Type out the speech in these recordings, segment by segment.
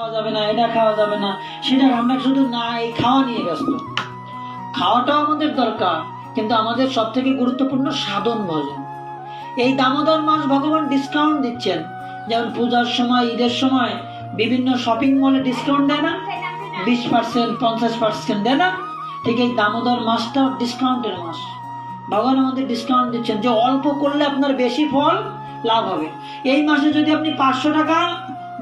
খাওয়া যাবে না, এটা খাওয়া যাবে না, সেটা আমরা শুধু না এই খাওয়া নিয়ে ব্যস্ত। খাওয়াটাও আমাদের দরকার, কিন্তু আমাদের সব থেকে গুরুত্বপূর্ণ সাধন ভজন। এই দামোদর মাস ভগবান ডিসকাউন্ট দিচ্ছেন। যেমন পূজার সময়, ঈদের সময় বিভিন্ন শপিং মলে ডিসকাউন্ট দেয় না? বিশ পার্সেন্ট পঞ্চাশ পার্সেন্ট দেয় না? ঠিক এই দামোদর মাসটা ডিসকাউন্টের মাস। ভগবান আমাদের ডিসকাউন্ট দিচ্ছেন যে অল্প করলে আপনার বেশি ফল লাভ হবে। এই মাসে যদি আপনি পাঁচশো টাকা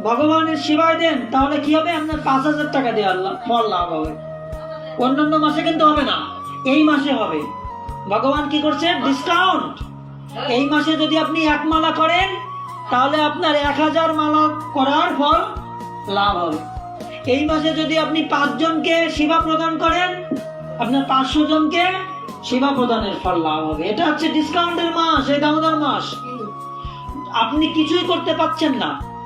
ভগবানের সেবায় দেন, তাহলে কি হবে? আপনার পাঁচ হাজার টাকা দেওয়ার লা- ফল লাভ হবে। অন্যান্য মাসে কিন্তু হবে না, এই মাসে হবে। ভগবান কি করছে? ডিসকাউন্ট এই মাসে যদি আপনি এক মালা করেন, তাহলে আপনার এক হাজার মালা করার ফল লাভ হবে। এই মাসে যদি আপনি পাঁচজনকে সেবা প্রদান করেন, আপনার পাঁচশো জনকে সেবা প্রদানের ফল লাভ হবে। এটা হচ্ছে ডিসকাউন্টের মাস, এই দামোদর মাস। আপনি কিছুই করতে পারছেন না।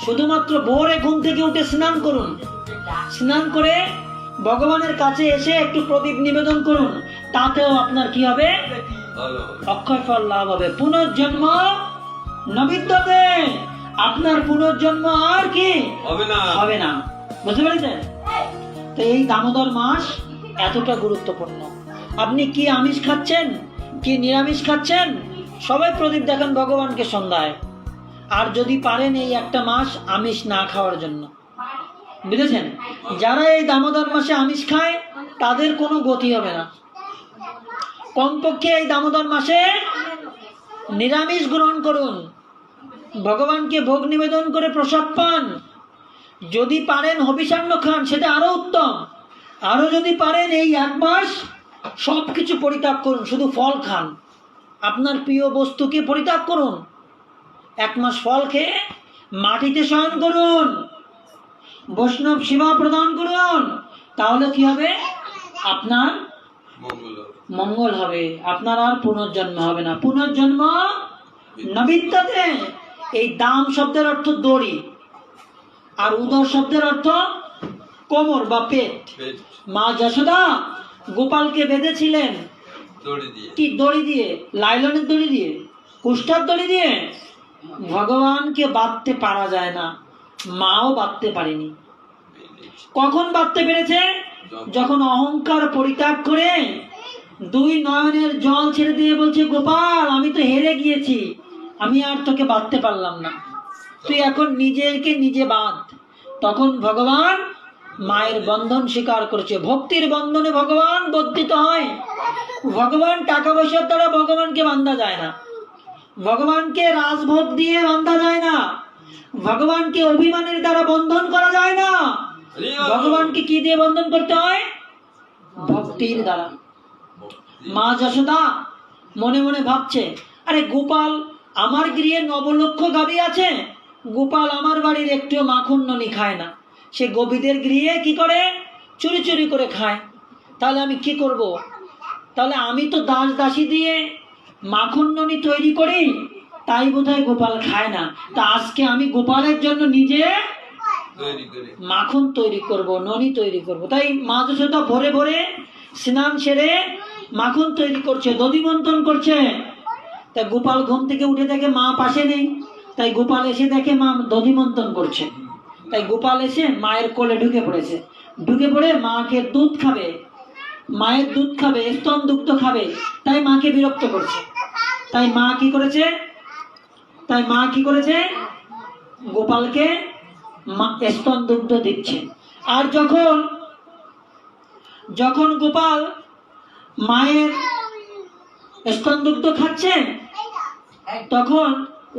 শুধুমাত্র ভোরে ঘুম থেকে উঠে স্নান করুন। স্নান করে ভগবানের কাছে এসে একটু প্রদীপ নিবেদন করুন। তাতেও আপনার কি হবে? অক্ষয় ফল লাভ হবে। পুনর্জন্ম নবিদ্যতে আপনার পুনর্জন্ম আর কি? হবে না। হবে না। বুঝতে পেরেছেন? তো এই দামোদর মাস এতটা গুরুত্বপূর্ণ। আপনি কি আমিষ খাচ্ছেন? কি নিরামিষ খাচ্ছেন? সবাই প্রদীপ দেখান ভগবানকে সন্ধ্যায়। আর যদি পারেন এই একটা মাস আমিষ না খাওয়ার জন্য। বুঝেছেন? যারা এই দামোদর মাসে আমিষ খায়, তাদের কোনো গতি হবে না। কমপক্ষে এই দামোদর মাসে নিরামিষ গ্রহণ করুন। ভগবানকে ভোগ নিবেদন করে প্রসাদ পান। যদি পারেন হবিষান্ন খান, সেটা আরও উত্তম। আরও যদি পারেন এই এক মাস সব কিছু পরিত্যাগ করুন, শুধু ফল খান। আপনার প্রিয় বস্তুকে পরিত্যাগ করুন। এক মাস ফল খেয়ে মাটিতে শয়ন করুন। বৈষ্ণব সেবা প্রদান করুন। তাহলে কি হবে? আপনার মঙ্গল হবে। আপনার আর পুনর্জন্ম হবে না। পুনর্জন্ম নবিদ্যাতে এই দাম শব্দের অর্থ দড়ি। আর উদর শব্দের অর্থ কোমর বা পেট। পেট। মা যশোদা গোপালকে বেঁধেছিলেন। কি দড়ি দিয়ে? লাইলনের দড়ি দিয়ে? কুষ্ঠার দড়ি দিয়ে? ভগবানকে বাঁধতে পারা যায় না। মাও বাঁধতে পারেনি। কখন বাঁধতে পেরেছে? যখন। অহংকার পরিত্যাগ করে দুই নয়নের জল ছেড়ে দিয়ে বলছে গোপাল আমি তো হেরে গিয়েছি। আমি আর তোকে বাঁধতে পারলাম না। তুই এখন নিজেকে নিজে বাঁধ। তখন ভগবান মায়ের বন্ধন স্বীকার করেছে। ভক্তির বন্ধনে ভগবান বর্ধিত হয়। ভগবান টাকা পয়সার দ্বারা ভগবানকে বান্ধা যায় না। ভগবানকে রাজভোগ দিয়ে বান্ধা যায় না। ভগবানকে অভিমানের দ্বারা বন্ধন করা যায় না। ভগবানকে কি দিয়ে বন্ধন করতে হয়? ভক্তির দ্বারা। মা যশোদা মনে মনে ভাবছে আরে গোপাল আমার গৃহে নবলক্ষ গাভী আছে। গোপাল আমার বাড়ির একটু মাখন ননি খায় না। সে গোপীদের গৃহে কি করে? চুরি চুরি করে খায়। তাহলে আমি কি করব। তাহলে আমি তো দাস দাসী দিয়ে মাখন ননি তৈরি করি তাই বোধহয় গোপাল খায় না। তা আজকে আমি গোপালের জন্য নিজে মাখন তৈরি করব ননি তৈরি করব। তাই মা যশোদা ভোরে ভোরে স্নান সেরে মাখন তৈরি করছে দধি মন্থন করছে। তাই গোপাল ঘুম থেকে উঠে দেখে মা পাশে নেই। তাই গোপাল এসে দেখে মা দধি মন্থন করছে। তাই গোপাল এসে মায়ের কোলে ঢুকে পড়েছে। ঢুকে পড়ে মাকে দুধ খাবে। মায়ের দুধ খাবে স্তন দুগ্ধ খাবে। তাই মাকে বিরক্ত করছে। তাই মা কি করেছে? তাই মা কি করেছে? গোপালকে স্তন দুগ্ধ দিচ্ছে। আর যখন যখন গোপাল মায়ের স্তন দুগ্ধ খাচ্ছে তখন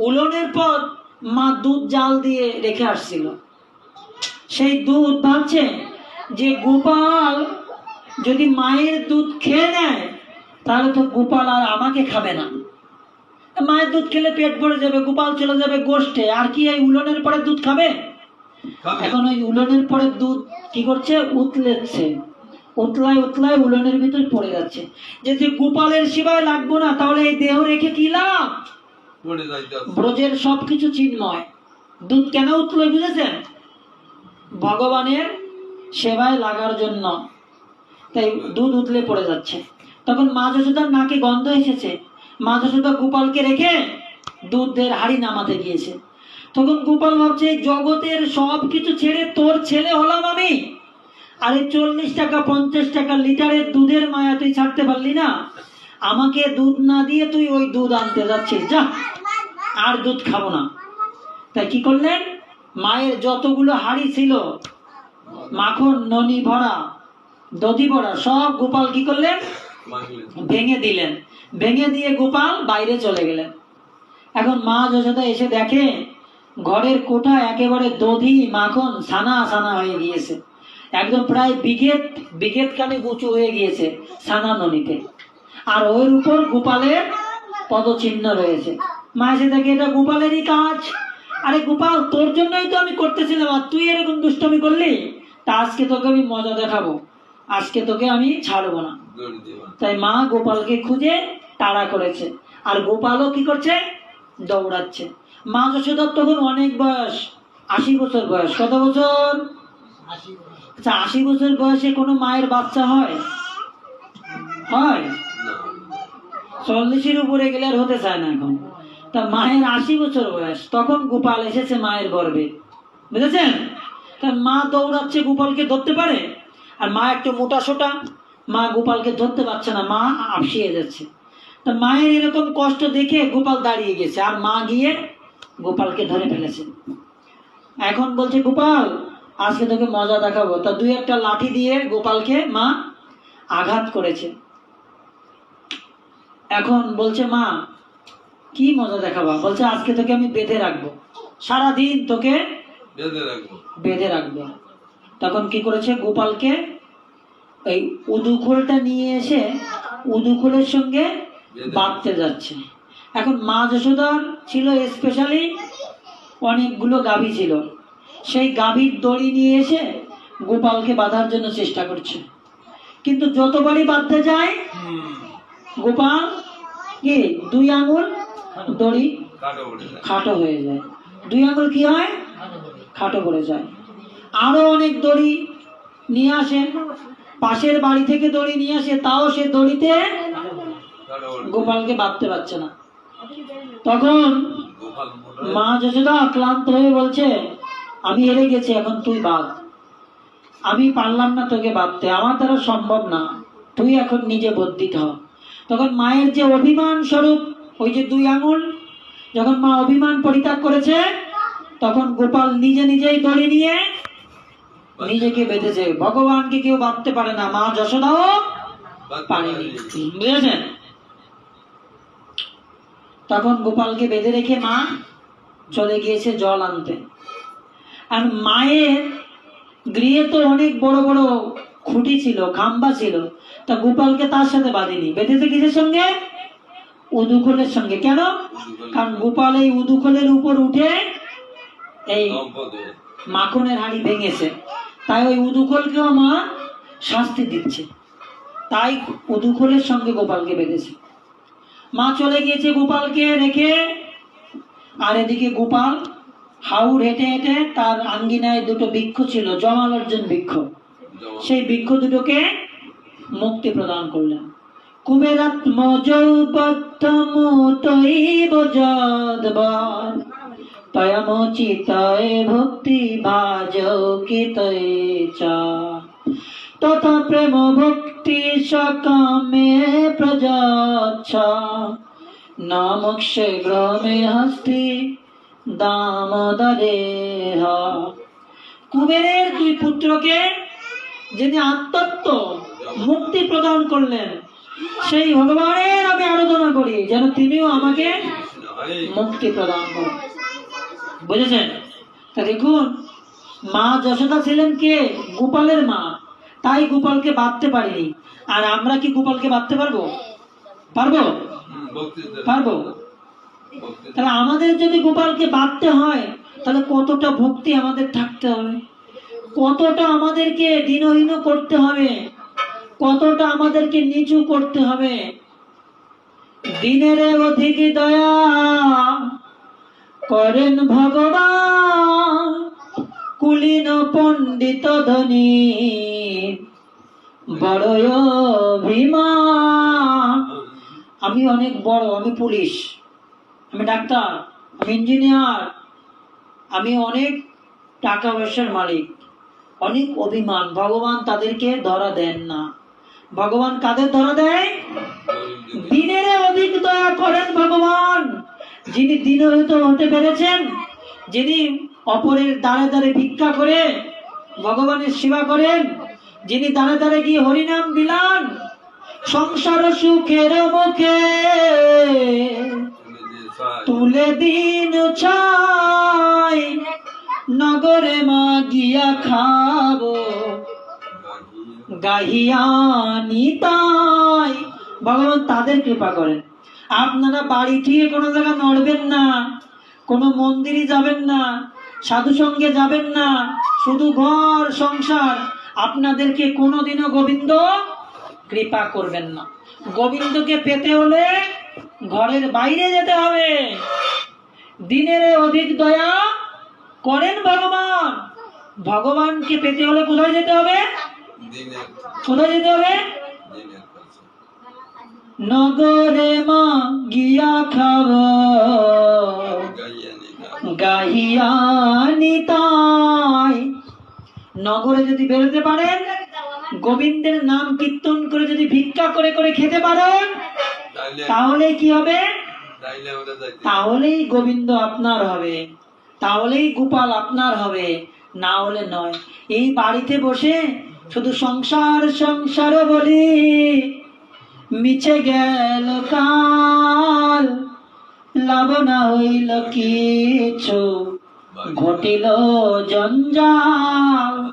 উলনের পর মা দুধ জাল দিয়ে রেখে আসছিল। সেই দুধ ভাবছে যে গোপাল যদি মায়ের দুধ খেয়ে নেয়, তাহলে তো গোপাল আর আমাকে খাবে না। মায়ের দুধ খেলে পেট ভরে যাবে গোপাল চলে যাবে গোষ্ঠে। আর কি এই উলনের পরে দুধ খাবে? এখন ওই উলনের পরে দুধ কি করছে? উতলেছে। উতলায় উতলায় উলনের ভিতর পড়ে যাচ্ছে। যে যে গোপালের সেবায় লাগবো না তাহলে এই দেহ রেখে কি লাভ। ব্রজের সবকিছু চিন্ময়। দুধ কেন উঠল বুঝেছেন? ভগবানের সেবায় লাগার জন্য। তাই দুধ উতলে পড়ে যাচ্ছে। তখন মা যশোদার নাকে গন্ধ এসেছে। মা যশোদা গোপালকে রেখে দুধের হাড়ি নামাতে গিয়েছে। তখন গোপাল ভাবছে জগতের সব কিছু ছেড়ে তোর ছেলে হলাম আমি। আরে চল্লিশ টাকা পঞ্চাশ টাকা লিটারের দুধের মায়া তুই ছাড়তে পারলি না। আমাকে দুধ না দিয়ে তুই ওই দুধ আনতে যাচ্ছিস। যা আর দুধ খাব না। তাই কি করলেন? মায়ের যতগুলো হাড়ি ছিল মাখন ননি ভরা দধি ভরা সব গোপাল কি করলেন? ভেঙে দিলেন। ভেঙে দিয়ে গোপাল বাইরে চলে গেলেন। এখন মা যশোদা এসে দেখে, ঘরের কোঠা একেবারে দধি, মাখন, সানা সানা হয়ে গিয়েছে। একদম প্রায় বিঘেত বিঘেত খানে উঁচু হয়ে গিয়েছে সানা নদীতে। আর ওর উপর গোপালের পদচিহ্ন রয়েছে। মা এসে দেখে, এটা গোপালেরই কাজ। আরে গোপাল, তোর জন্যই তো আমি করতেছিলাম, আর তুই এরকম দুষ্টমি করলি? তা আজকে তোকে আমি মজা দেখাবো। আজকে তোকে আমি ছাড়বো না। তাই মা গোপালকে খুঁজে তাড়া করেছে। আর গোপালও কি করছে? দৌড়াচ্ছে। মা যশোদার তখন অনেক বয়স আশি বছর বয়স। কত বছর? আচ্ছা আশি বছর বয়সে কোনো মায়ের বাচ্চা হয়? হয়? চল্লিশের উপরে গেলে আর হতে চায় না এখন। তা মায়ের আশি বছর বয়স তখন গোপাল এসেছে মায়ের গর্ভে বুঝেছেন? কারণ মা দৌড়াচ্ছে গোপালকে ধরতে পারে? আর মা একটু মোটা সোটা মা গোপালকে ধরতে পারছে না মা আপসিয়ে যাচ্ছে। তা মায়ের এরকম কষ্ট দেখে গোপাল দাঁড়িয়ে গেছে আর মা গিয়ে গোপালকে ধরে ফেলেছে। এখন বলছে গোপাল আজকে তোকে মজা দেখাবো। তা দুই একটা লাঠি দিয়ে গোপালকে মা আঘাত করেছে। এখন বলছে মা কি মজা দেখাবা? বলছে আজকে তোকে আমি বেঁধে রাখব। সারাদিন তোকে বেঁধে রাখব। বেঁধে রাখব। তখন কি করেছে? গোপালকে এই উদুখোলটা নিয়ে এসে উদুখোলের সঙ্গে বাঁধতে যাচ্ছে। এখন মা যশোদার ছিল স্পেশালি অনেকগুলো গাভী ছিল। সেই গাভীর দড়ি নিয়ে এসে গোপালকে বাঁধার জন্য চেষ্টা করছে। কিন্তু যতবারই বাঁধতে যায় গোপাল কি? দুই আঙুল দড়ি খাটো হয়ে যায়। দুই আঙুল কি হয়? খাটো করে যায়। আরও অনেক দড়ি নিয়ে আসে পাশের বাড়ি থেকে দড়ি নিয়ে আসে, তাও সে দড়িতে গোপালকে বাঁধতে পারছে না। তখন মা যশোদা ক্লান্ত হয়ে বলছে, আমি হেরে গেছি, এখন তুই বাঁধ। আমি পারলাম না তোকে বাঁধতে, আমার দ্বারা সম্ভব না। তুই এখন নিজে বদ্যিত হ। তখন মায়ের যে অভিমান স্বরূপ, ওই যে দুই আঙুল, যখন মা অভিমান পরিত্যাগ করেছে, তখন গোপাল নিজে নিজেই দড়ি নিয়ে নিজেকে বেঁধেছে। ভগবানকে কেউ বাঁধতে পারে না। মা যশোদাও পারেনি। বুঝেছেন? তখন গোপালকে বেঁধে রেখে মা চলে গিয়েছে জল আনতে। আর মায়ের গৃহে তো অনেক বড় বড় খুঁটি ছিল খাম্বা ছিল। তা গোপালকে তার সাথে বাঁধেনি। বেঁধেছে কিসের সঙ্গে? উদুখোলের সঙ্গে। কেন? কারণ গোপাল এই উদুখলের উপর উঠে এই মাখনের হাড়ি ভেঙেছে। তাই ওই উদুখোলকেও মা শাস্তি দিচ্ছে। তাই উদুখোলের সঙ্গে গোপালকে বেঁধেছে। মা চলে গিয়েছে গোপালকে রেখে আর এদিকে গোপাল হাউড় হেঁটে হেঁটে তার আঙ্গিনায় দুটো বৃক্ষ ছিল জমাল অর্জুন বৃক্ষ। সেই বৃক্ষ দুটোকে মুক্তি প্রদান করলেন। কুবেরাত্ম যৌবদ্ধমুতৈব যদ্বার। তয়মোচিতয়ে ভক্তি ভাজকিতয়ে চ। তথা প্রেম ভক্তি সকামে প্রযাচ্ছ নামক্ষে গ্রমে হস্তি দামোদরে কুবেরের দুই পুত্রকে যিনি আত্মত্ব, মুক্তি প্রদান করলেন, সেই ভগবানের আমি আরাধনা করি, যেন তিনিও আমাকে মুক্তি প্রদান করেন। বুঝেছেন? তা দেখুন, মা যশোদা ছিলেন কে? গোপালের মা। তাই গোপালকে বাঁধতে পারিনি। আর আমরা কি গোপালকে বাঁধতে পারব? পারব? পারব। তাহলে আমাদের যদি গোপালকে বাঁধতে হয়, তাহলে কতটা ভক্তি আমাদের থাকতে হবে? কতটা আমাদেরকে দিনহীন করতে হবে? কতটা আমাদেরকে নিচু করতে হবে? দিনের অধিক দয়া করেন ভগবান কুলীন পণ্ডিত ধনী। বড় অভিমান। আমি অনেক বড় আমি পুলিশ আমি ডাক্তার আমি ইঞ্জিনিয়ার আমি অনেক টাকা পয়সার মালিক। অনেক অভিমান। ভগবান তাদেরকে ধরা দেন না। ভগবান কাদের ধরা দেয়? দিনের অধিক দয়া করেন ভগবান। যিনি দিনহিত হতে পেরেছেন, যিনি অপরের দ্বারে দ্বারে ভিক্ষা করে ভগবানের সেবা করেন, যিনি দ্বারে দ্বারে গিয়ে হরিনাম বিলান, সংসার সুখের মুখে তুলে দিন ছাই, নগরে মা গিয়া খাব, গাহিয়া নিতাই। ভগবান তাদের কৃপা করেন। আপনারা বাড়ি থেকে কোনো জায়গা নড়বেন না কোনো মন্দিরে যাবেন না সাধু সঙ্গে যাবেন না শুধু ঘর সংসার। আপনাদেরকে কোনোদিনও গোবিন্দ কৃপা করবেন না। গোবিন্দকে পেতে হলে ঘরের বাইরে যেতে হবে। দিনের অধিক দয়া করেন ভগবান। ভগবানকে পেতে হলে কোথায় যেতে হবে? কোথায় যেতে হবে? নগরে মা গিয়া খাব। গাইয়া নিতা গাহিয়া নিতাই। নগরে যদি বেরোতে পারেন, গোবিন্দের নাম কীর্তন করে যদি ভিক্ষা করে করে খেতে পারেন, তাহলে কি হবে? তাহলেই গোবিন্দ আপনার হবে। তাহলেই গোপাল আপনার হবে। না হলে নয়। এই বাড়িতে বসে শুধু সংসার সংসার বলি। মিছে গেল কাল, লাভ না হইল কিছু। ঘটিল জঞ্জাল।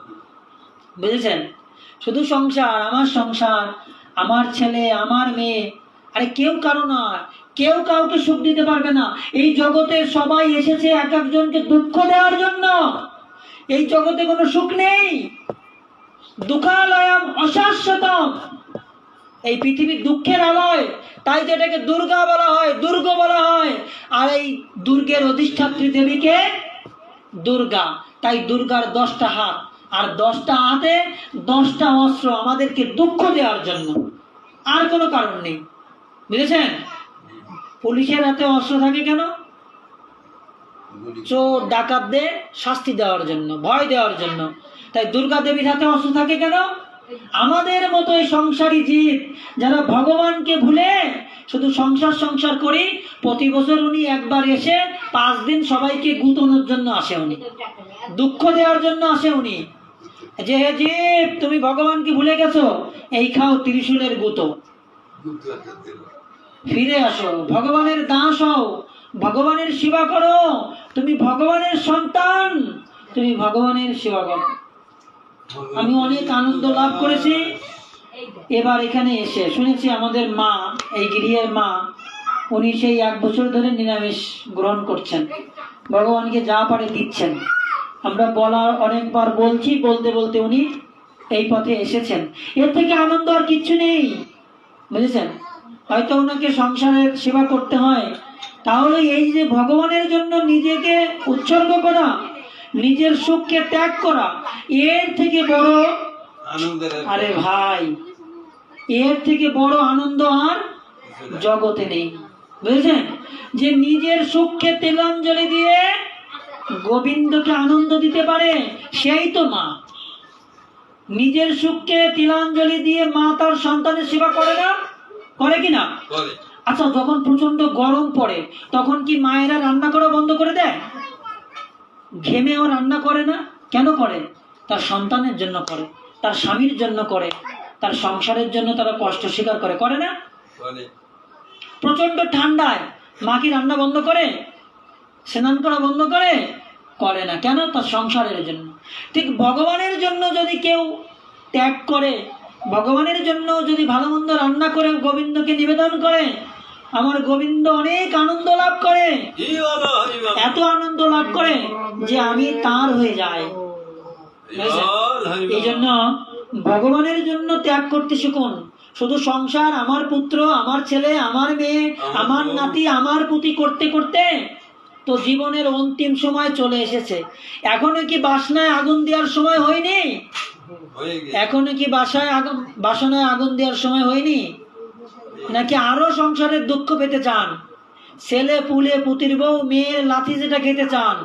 বুঝেছেন? শুধু সংসার, আমার সংসার, আমার ছেলে, আমার মেয়ে। আরে কেউ কারও না, কেউ কাউকে সুখ দিতে পারবে না। এই জগতে সবাই এসেছে এক একজনকে দুঃখ দেওয়ার জন্য। এই জগতে কোনো সুখ নেই। দুঃখালয়ম অশাশ্বতম। এই পৃথিবীর দুঃখের আলয় তাই তো এটাকে দুর্গা বলা হয় দুর্গ বলা হয়। আর এই দুর্গের অধিষ্ঠাত্রী দেবীকে দুর্গা। তাই দুর্গার দশটা হাত। আর দশটা হাতে দশটা অস্ত্র আমাদেরকে দুঃখ দেওয়ার জন্য। আর কোনো কারণ নেই। বুঝেছেন? পুলিশের হাতে অস্ত্র থাকে কেন? চোর ডাকাতদের শাস্তি দেওয়ার জন্য ভয় দেওয়ার জন্য। তাই দুর্গা দেবীর হাতে অস্ত্র থাকে কেন? আমাদের মতো সংসারী জীব যারা ভগবানকে ভুলে শুধু সংসার সংসার করি, প্রতি বছর উনি একবার এসে পাঁচ দিন সবাইকে গুতনোর জন্য আসে উনি। দুঃখ দেওয়ার জন্য আসে উনি। যে হে জীব, তুমি ভগবানকে ভুলে গেছো, এই খাও ত্রিশূলের গুতো। ফিরে আসো, ভগবানের দাস হও, ভগবানের সেবা করো। তুমি ভগবানের সন্তান, তুমি ভগবানের সেবা করো। আমি অনেক আনন্দ লাভ করেছি। এবার এখানে এসে শুনেছি আমাদের মা, এই গৃহের মা, উনি সেই এক বছর ধরে নিরামিষ গ্রহণ করছেন। ভগবানকে যা পারে দিচ্ছেন। আমরা বলার অনেকবার বলছি, বলতে বলতে উনি এই পথে এসেছেন। এর থেকে আনন্দ আর কিচ্ছু নেই, বুঝেছেন? হয়তো ওনাকে সংসারের সেবা করতে হয়। তাহলে এই যে ভগবানের জন্য নিজেকে উৎসর্গ করা নিজের সুখকে ত্যাগ করা এর থেকে বড় আরে ভাই এর থেকে বড় আনন্দ আর জগতে নেই। বুঝেছেন? যে নিজের সুখকে তেলাঞ্জলি দিয়ে গোবিন্দকে আনন্দ দিতে পারে সেই তো মা। নিজের সুখকে তিলাঞ্জলি দিয়ে মা তার সন্তানের সেবা করে না? করে কি না? আচ্ছা যখন প্রচণ্ড গরম পড়ে তখন কি মায়েরা রান্না করা বন্ধ করে দেয়? ঘেমেও রান্না করে না? কেন করে? তার সন্তানের জন্য করে তার স্বামীর জন্য করে তার সংসারের জন্য তারা কষ্ট স্বীকার করে করে না? প্রচণ্ড ঠান্ডায় মা কি রান্না বন্ধ করে? স্নান করা বন্ধ করে? করে না। কেন? তার সংসারের জন্য। ঠিক ভগবানের জন্য যদি কেউ ত্যাগ করে ভগবানের জন্য যদি ভালো মন্দ রান্না করে গোবিন্দকে নিবেদন করে আমার গোবিন্দ অনেক আনন্দ লাভ করে? এত আনন্দ লাভ করে যে আমি তার হয়ে যাই। এই জন্য ভগবানের জন্য ত্যাগ করতে শিখুন। শুধু সংসার আমার পুত্র আমার ছেলে আমার মেয়ে আমার নাতি আমার পুতি করতে করতে তো জীবনের অন্তিম সময় চলে এসেছে। এখনও কি বাসনায় আগুন দেওয়ার সময় হয়নি? হয়ে এখনও কি বাসায় আগুন বাসনায় আগুন দেওয়ার সময় হয়নি? নাকি আরও সংসারের দুঃখ পেতে চান? ছেলে, পুলে, পুতির বউ, মেয়ের লাথি যেটা খেতে চান